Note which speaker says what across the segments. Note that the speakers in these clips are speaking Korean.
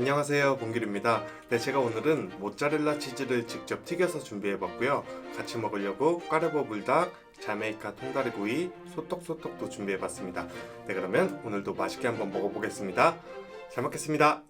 Speaker 1: 안녕하세요 봉길입니다. 네 제가 오늘은 모짜렐라 치즈를 직접 튀겨서 준비해봤고요. 같이 먹으려고 까르보 불닭, 자메이카 통다리구이, 소떡소떡도 준비해봤습니다. 네 그러면 오늘도 맛있게 한번 먹어보겠습니다. 잘 먹겠습니다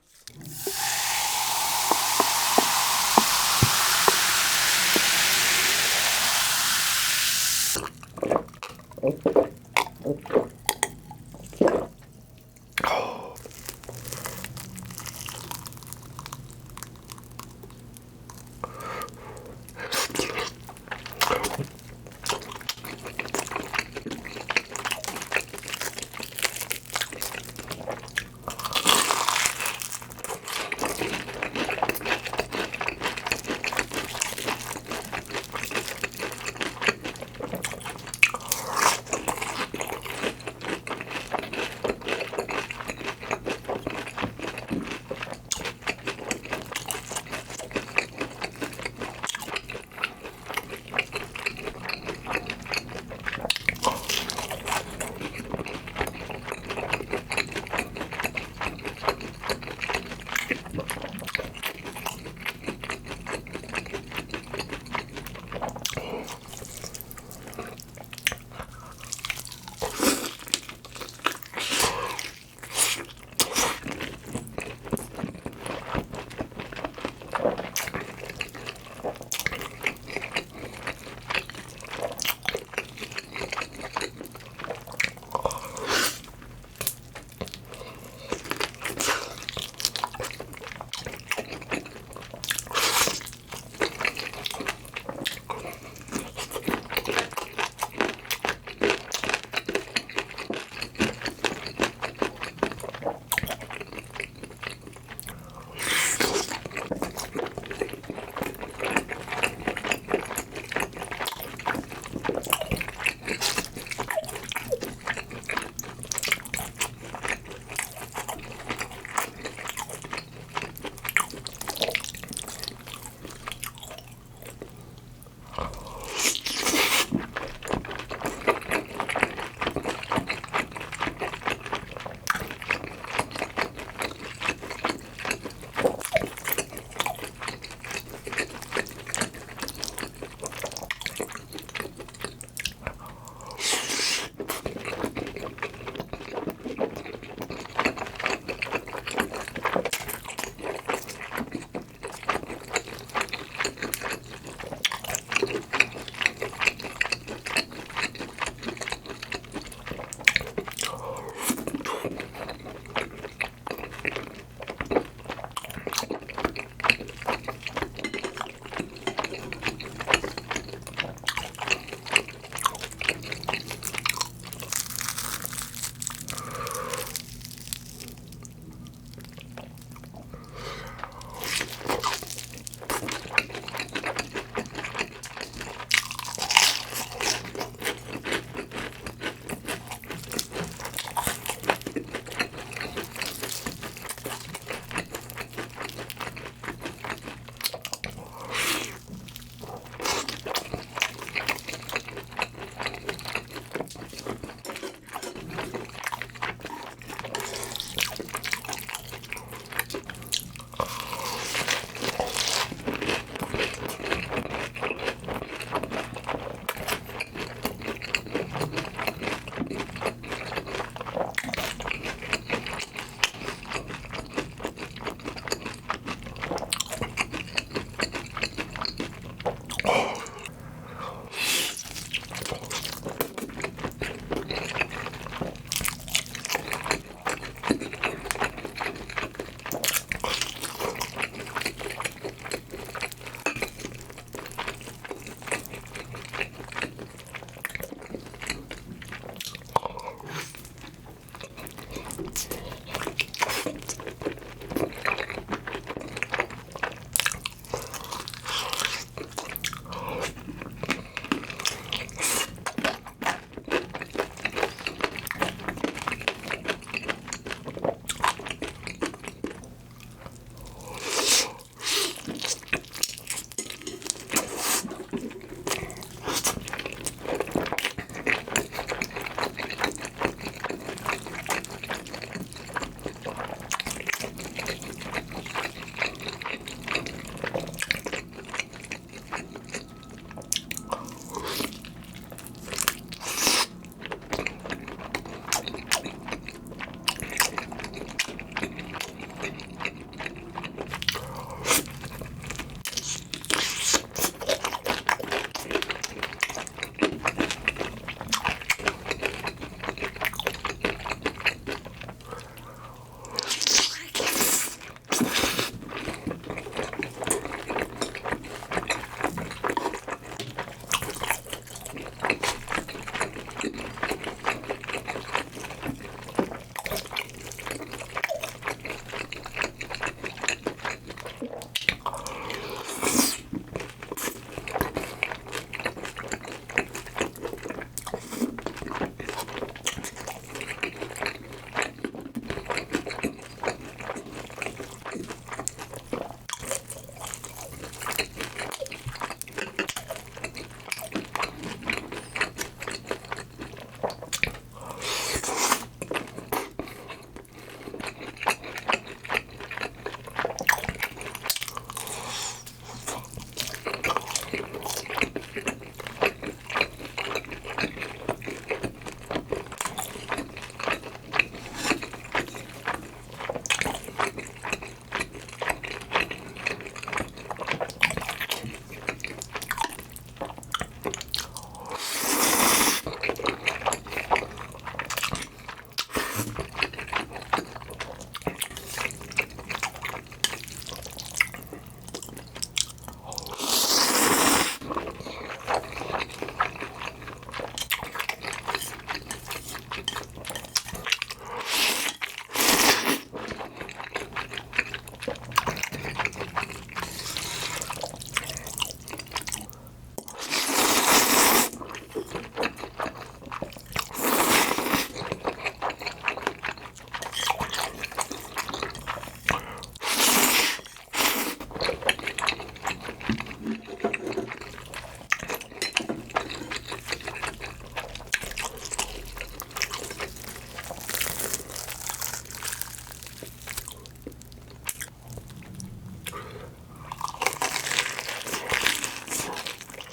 Speaker 1: 分かった。